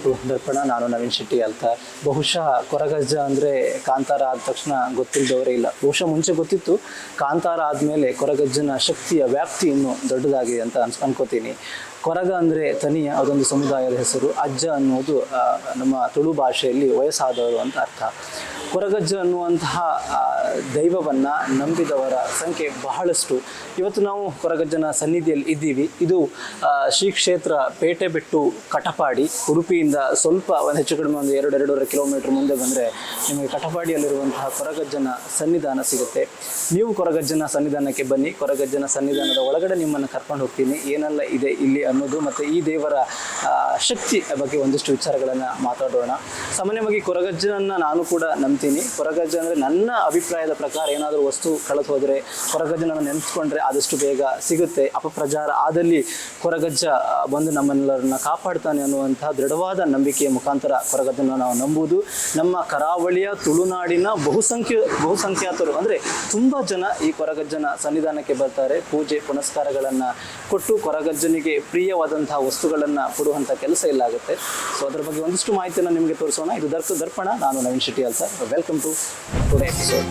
ವೀಕ್ಷಕರೇ welcome to ದರ್ಪಣ ನಾನು ನವೀನ್ ಶೆಟ್ಟಿ ಅಂತ. ಬಹುಶಃ ಕೊರಗಜ್ಜ ಅಂದ್ರೆ ಕಾಂತಾರ ಆದ ತಕ್ಷಣ ಗೊತ್ತಿಲ್ಲದವರೇ ಇಲ್ಲ. ಬಹುಶಃ ಮುಂಚೆ ಗೊತ್ತಿತ್ತು. ಕಾಂತಾರ ಆದಮೇಲೆ ಕೊರಗಜ್ಜನ ಶಕ್ತಿಯ ವ್ಯಾಪ್ತಿ ಇನ್ನೂ ದೊಡ್ಡದಾಗಿದೆ ಅಂತ ಅನ್ಸ್ ಅನ್ಕೋತೀನಿ. ಕೊರಗ ಅಂದ್ರೆ ತನಿಯ ಅದೊಂದು ಸಮುದಾಯದ ಹೆಸರು. ಅಜ್ಜ ಅನ್ನೋದು ಆ, ನಮ್ಮ ತುಳು ಭಾಷೆಯಲ್ಲಿ ವಯಸ್ಸಾದವರು ಅಂತ ಅರ್ಥ. ಕೊರಗಜ್ಜ ಅನ್ನುವಂತಹ ದೈವವನ್ನ ನಂಬಿದವರ ಸಂಖ್ಯೆ ಬಹಳಷ್ಟು. ಇವತ್ತು ನಾವು ಕೊರಗಜ್ಜನ ಸನ್ನಿಧಿಯಲ್ಲಿ ಇದ್ದೀವಿ. ಇದು ಶ್ರೀ ಕ್ಷೇತ್ರ ಪೇಟೆಬೆಟ್ಟು ಕಟಪಾಡಿ ಉಡುಪಿಯಿಂದ ಸ್ವಲ್ಪ ಒಂದು ಹೆಚ್ಚು ಕಡಿಮೆ ಒಂದು ಎರಡು, ಎರಡೂವರೆ ಕಿಲೋಮೀಟರ್ ಮುಂದೆ ಬಂದರೆ ನಿಮಗೆ ಕಟಪಾಡಿಯಲ್ಲಿರುವಂತಹ ಕೊರಗಜ್ಜನ ಸನ್ನಿಧಾನ ಸಿಗುತ್ತೆ. ನೀವು ಕೊರಗಜ್ಜನ ಸನ್ನಿಧಾನಕ್ಕೆ ಬನ್ನಿ. ಕೊರಗಜ್ಜನ ಸನ್ನಿಧಾನದ ಒಳಗಡೆ ನಿಮ್ಮನ್ನು ಕರ್ಕೊಂಡು ಹೋಗ್ತೀನಿ. ಏನೆಲ್ಲ ಇದೆ ಇಲ್ಲಿ ಅನ್ನೋದು ಮತ್ತು ಈ ದೇವರ ಶಕ್ತಿ ಬಗ್ಗೆ ಒಂದಿಷ್ಟು ವಿಚಾರಗಳನ್ನು ಮಾತಾಡೋಣ. ಸಾಮಾನ್ಯವಾಗಿ ಕೊರಗಜ್ಜನನ್ನು ನಾನು ಕೂಡ ನಂಬ್ತೀನಿ. ಕೊರಗಜ್ಜ ಅಂದರೆ ನನ್ನ ಅಭಿಪ್ರಾಯದ ಪ್ರಕಾರ ಏನಾದರೂ ವಸ್ತು ಕಳೆದು ಹೋದರೆ, ಕೊರಗಜ್ಜನನ್ನು ನೆನೆಸ್ಕೊಂಡ್ರೆ ಆದಷ್ಟು ಬೇಗ ಸಿಗುತ್ತೆ. ಅಪಪ್ರಚಾರ ಆದಲ್ಲಿ ಕೊರಗಜ್ಜ ಬಂದು ನಮ್ಮನ್ನೆಲ್ಲರನ್ನ ಕಾಪಾಡ್ತಾನೆ ಅನ್ನುವಂತಹ ದೃಢವಾದ ನಂಬಿಕೆಯ ಮುಖಾಂತರ ಕೊರಗಜ್ಜನ ನಾವು ನಂಬುವುದು. ನಮ್ಮ ಕರಾವಳಿಯ ತುಳುನಾಡಿನ ಬಹುಸಂಖ್ಯ, ಬಹುಸಂಖ್ಯಾತರು ಅಂದರೆ ತುಂಬ ಜನ ಈ ಕೊರಗಜ್ಜನ ಸನ್ನಿಧಾನಕ್ಕೆ ಬರ್ತಾರೆ. ಪೂಜೆ ಪುನಸ್ಕಾರಗಳನ್ನು ಕೊಟ್ಟು ಕೊರಗಜ್ಜನಿಗೆ ಪ್ರಿಯವಾದಂತಹ ವಸ್ತುಗಳನ್ನು ಕೊಡುವಂಥ ಕೆಲಸ ಇಲ್ಲ ಆಗುತ್ತೆ. ಸೊ ಅದರ ಬಗ್ಗೆ ಒಂದಿಷ್ಟು ಮಾಹಿತಿಯನ್ನು ನಿಮಗೆ ತೋರಿಸೋಣ. ಇದು ದರ್ಪ ದರ್ಪಣ, ನಾನು ನವೀನ್ ಶೆಟ್ಟಿ ಅಂತ ವೆಲ್ಕಮ್ ಟು ಟುಡೇ ಎಪಿಸೋಡ್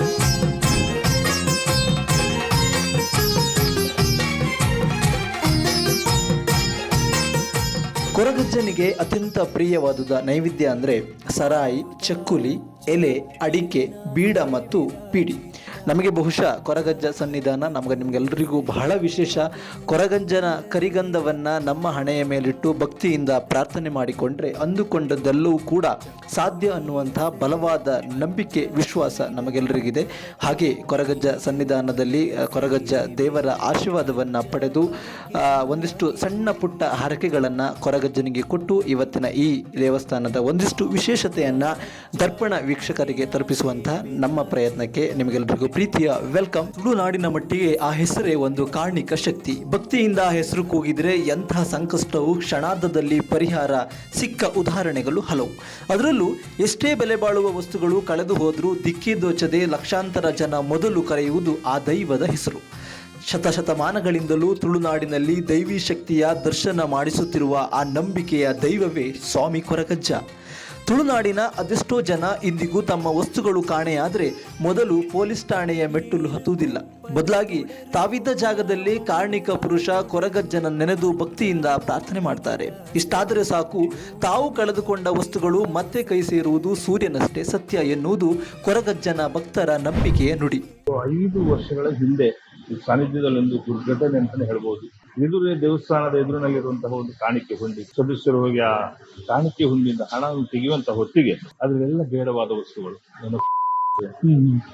ಕೊರಗಜ್ಜನಿಗೆ ಅತ್ಯಂತ ಪ್ರಿಯವಾದುದ ನೈವೇದ್ಯ ಅಂದರೆ ಸರಾಯಿ, ಚಕ್ಕುಲಿ, ಎಲೆ, ಅಡಿಕೆ, ಬೀಡ ಮತ್ತು ಪೀಡಿ. ನಮಗೆ ಬಹುಶಃ ಕೊರಗಜ್ಜ ಸನ್ನಿಧಾನ, ನಮಗೆ ನಿಮಗೆಲ್ಲರಿಗೂ ಬಹಳ ವಿಶೇಷ. ಕೊರಗಜ್ಜನ ಕರಿಗಂಧವನ್ನು ನಮ್ಮ ಹಣೆಯ ಮೇಲಿಟ್ಟು ಭಕ್ತಿಯಿಂದ ಪ್ರಾರ್ಥನೆ ಮಾಡಿಕೊಂಡ್ರೆ ಅಂದುಕೊಂಡದ್ದೆಲ್ಲವೂ ಕೂಡ ಸಾಧ್ಯ ಅನ್ನುವಂತಹ ಬಲವಾದ ನಂಬಿಕೆ, ವಿಶ್ವಾಸ ನಮಗೆಲ್ಲರಿಗಿದೆ ಹಾಗೆ ಕೊರಗಜ್ಜ ಸನ್ನಿಧಾನದಲ್ಲಿ ಕೊರಗಜ್ಜ ದೇವರ ಆಶೀರ್ವಾದವನ್ನು ಪಡೆದು ಒಂದಿಷ್ಟು ಸಣ್ಣ ಪುಟ್ಟ ಹರಕೆಗಳನ್ನು ಕೊರಗಜ್ಜನಿಗೆ ಕೊಟ್ಟು ಇವತ್ತಿನ ಈ ದೇವಸ್ಥಾನದ ಒಂದಿಷ್ಟು ವಿಶೇಷತೆಯನ್ನು ದರ್ಪಣ ವೀಕ್ಷಕರಿಗೆ ತಲುಪಿಸುವಂತಹ ನಮ್ಮ ಪ್ರಯತ್ನಕ್ಕೆ ನಿಮಗೆಲ್ಲರಿಗೂ ಪ್ರೀತಿಯ ವೆಲ್ಕಮ್ ತುಳುನಾಡಿನ ಮಟ್ಟಿಗೆ ಆ ಹೆಸರೇ ಒಂದು ಕಾರ್ಣಿಕ ಶಕ್ತಿ. ಭಕ್ತಿಯಿಂದ ಹೆಸರು ಕೂಗಿದ್ರೆ ಎಂತಹ ಸಂಕಷ್ಟವು ಕ್ಷಣಾರ್ಧದಲ್ಲಿ ಪರಿಹಾರ ಸಿಕ್ಕ ಉದಾಹರಣೆಗಳು ಹಲವು. ಅದರಲ್ಲೂ ಎಷ್ಟೇ ಬೆಲೆ ಬಾಳುವ ವಸ್ತುಗಳು ಕಳೆದು ಹೋದರೂ ದಿಕ್ಕಿದೋಚದೆ ಲಕ್ಷಾಂತರ ಜನ ಮೊದಲು ಕರೆಯುವುದು ಆ ದೈವದ ಹೆಸರು. ಶತಶತಮಾನಗಳಿಂದಲೂ ತುಳುನಾಡಿನಲ್ಲಿ ದೈವಿ ಶಕ್ತಿಯ ದರ್ಶನ ಮಾಡಿಸುತ್ತಿರುವ ಆ ನಂಬಿಕೆಯ ದೈವವೇ ಸ್ವಾಮಿ ಕೊರಗಜ್ಜ. ತುಳುನಾಡಿನ ಅದೆಷ್ಟೋ ಜನ ಇಂದಿಗೂ ತಮ್ಮ ವಸ್ತುಗಳು ಕಾಣೆಯಾದರೆ ಮೊದಲು ಪೊಲೀಸ್ ಠಾಣೆಯ ಮೆಟ್ಟಲು ಹತ್ತುವುದಿಲ್ಲ. ಬದಲಾಗಿ ತಾವಿದ್ದ ಜಾಗದಲ್ಲಿ ಕಾರ್ಣಿಕ ಪುರುಷ ಕೊರಗಜ್ಜನ ನೆನೆದು ಭಕ್ತಿಯಿಂದ ಪ್ರಾರ್ಥನೆ ಮಾಡ್ತಾರೆ. ಇಷ್ಟಾದರೆ ಸಾಕು, ತಾವು ಕಳೆದುಕೊಂಡ ವಸ್ತುಗಳು ಮತ್ತೆ ಕೈ ಸೇರುವುದು ಸೂರ್ಯನಷ್ಟೇ ಸತ್ಯ ಎನ್ನುವುದು ಕೊರಗಜ್ಜನ ಭಕ್ತರ ನಂಬಿಕೆಯ ನುಡಿ. ಐದು ವರ್ಷಗಳ ಹಿಂದೆ ಈ ಸಾನ್ನಿಧ್ಯದಲ್ಲಿ ಒಂದು ದುರ್ಘಟನೆ ಅಂತಾನೆ ಹೇಳ್ಬೋದು. ಎದುರೇ ದೇವಸ್ಥಾನದ ಎದುರಿನಲ್ಲಿರುವಂತಹ ಒಂದು ಕಾಣಿಕೆ ಹುಂಡಿ ಸದಸ್ಯರು ಹೋಗಿ ಆ ಕಾಣಿಕೆ ಹುಂಡಿಯಿಂದ ಹಣವನ್ನು ತೆಗೆಯುವಂತ ಹೊತ್ತಿಗೆ ಅದರಲ್ಲೆಲ್ಲ ಬೇಡವಾದ ವಸ್ತುಗಳು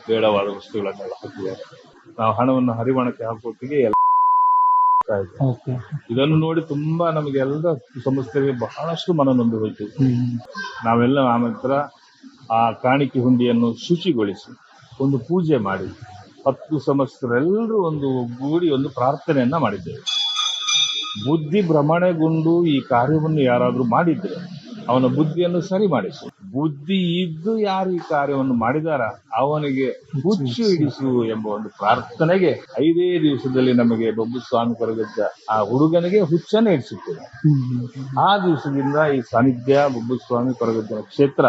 ಬೇಡವಾದ ವಸ್ತುಗಳನ್ನೆಲ್ಲ ಹಾಕಿದ್ದಾರೆ. ನಾವು ಹಣವನ್ನು ಹರಿವಾಣಕ್ಕೆ ಹಾಕೋತ್ತಿಗೆ ಎಲ್ಲ ಇದನ್ನು ನೋಡಿ ತುಂಬಾ ನಮಗೆ ಎಲ್ಲ ಸಂಸ್ಥೆಗೆ ಬಹಳಷ್ಟು ಮನನೊಂದು ಹೋಯ್ತು. ನಾವೆಲ್ಲ ಆನಂತರ ಆ ಕಾಣಿಕೆ ಹುಂಡಿಯನ್ನು ಶುಚಿಗೊಳಿಸಿ ಒಂದು ಪೂಜೆ ಮಾಡಿ ಹತ್ತು ಸಂವತ್ಸರೆಲ್ಲರೂ ಒಂದು ಗೂಡಿ ಒಂದು ಪ್ರಾರ್ಥನೆಯನ್ನ ಮಾಡಿದ್ದೇವೆ. ಬುದ್ಧಿ ಭ್ರಮಣೆಗೊಂಡು ಈ ಕಾರ್ಯವನ್ನು ಯಾರಾದರೂ ಮಾಡಿದ್ರೆ ಅವನ ಬುದ್ಧಿಯನ್ನು ಸರಿ ಮಾಡಿಸು. ಬುದ್ಧಿ ಇದ್ದು ಯಾರು ಈ ಕಾರ್ಯವನ್ನು ಮಾಡಿದಾರ ಅವನಿಗೆ ಹುಚ್ಚು ಹಿಡಿಸು ಎಂಬ ಒಂದು ಪ್ರಾರ್ಥನೆಗೆ ಐದೇ ದಿವಸದಲ್ಲಿ ನಮಗೆ ಬೊಬ್ಬು ಸ್ವಾಮಿ ಕರೆದಿದ್ದ ಆ ಹುಡುಗನಿಗೆ ಹುಚ್ಚನ್ನು ಹಿಡಿಸುತ್ತೇನೆ ಆ ದಿವಸದಿಂದ ಈ ಸಾನ್ನಿಧ್ಯ ಬೊಬ್ಬು ಸ್ವಾಮಿ ಕರೆದಿದ್ದ ಕ್ಷೇತ್ರ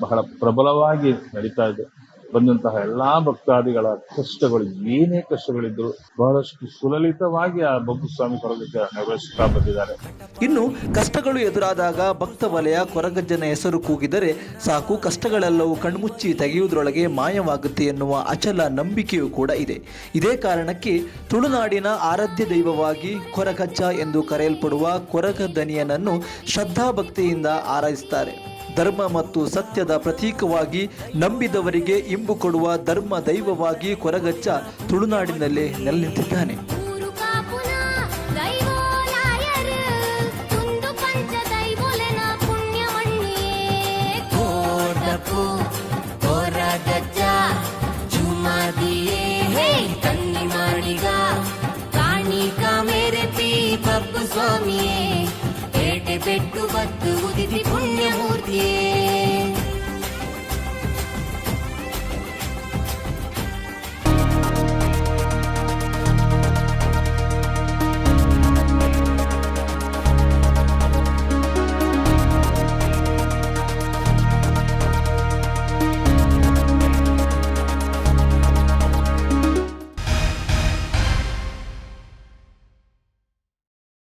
ಬಹಳ ಪ್ರಬಲವಾಗಿ ನಡೀತಾ ಇದೆ. ಬಂದಂತಹ ಎಲ್ಲಾ ಭಕ್ತಾದಿಗಳ ಕಷ್ಟಗಳು, ಏನೇ ಕಷ್ಟಗಳಿದ್ರು ಬಹಳಷ್ಟು ಸುಲಲಿತವಾಗಿ ಆ ಸ್ವಾಮಿ ಕೊರಗಜ್ಜ ನೆರವೇರಿಸುತ್ತಾ ಬಂದಿದ್ದಾರೆ. ಇನ್ನು ಕಷ್ಟಗಳು ಎದುರಾದಾಗ ಭಕ್ತ ವಲಯ ಕೊರಗಜ್ಜನ ಹೆಸರು ಕೂಗಿದರೆ ಸಾಕು, ಕಷ್ಟಗಳೆಲ್ಲವೂ ಕಣ್ಮುಚ್ಚಿ ತೆಗೆಯುವುದರೊಳಗೆ ಮಾಯವಾಗುತ್ತೆ ಎನ್ನುವ ಅಚಲ ನಂಬಿಕೆಯೂ ಕೂಡ ಇದೆ. ಇದೇ ಕಾರಣಕ್ಕೆ ತುಳುನಾಡಿನ ಆರಾಧ್ಯ ದೈವವಾಗಿ ಕೊರಗಜ್ಜ ಎಂದು ಕರೆಯಲ್ಪಡುವ ಕೊರಗದನಿಯನನ್ನು ಶ್ರದ್ಧಾಭಕ್ತಿಯಿಂದ ಆರಾಧಿಸುತ್ತಾರೆ. ಧರ್ಮ ಮತ್ತು ಸತ್ಯದ ಪ್ರತೀಕವಾಗಿ ನಂಬಿದವರಿಗೆ ಇಂಬು ಕೊಡುವ ಧರ್ಮ ದೈವವಾಗಿ ಕೊರಗಚ್ಚ ತುಳುನಾಡಿನಲ್ಲಿ ನೆಲೆನಿಂತಿದ್ದಾನೆ ಸ್ವಾಮಿಯೇ ಕಾಪುನ ಬೆಟ್ಟು ಬತ್ತು ಪಂಚ ದೈವೋಲೆನ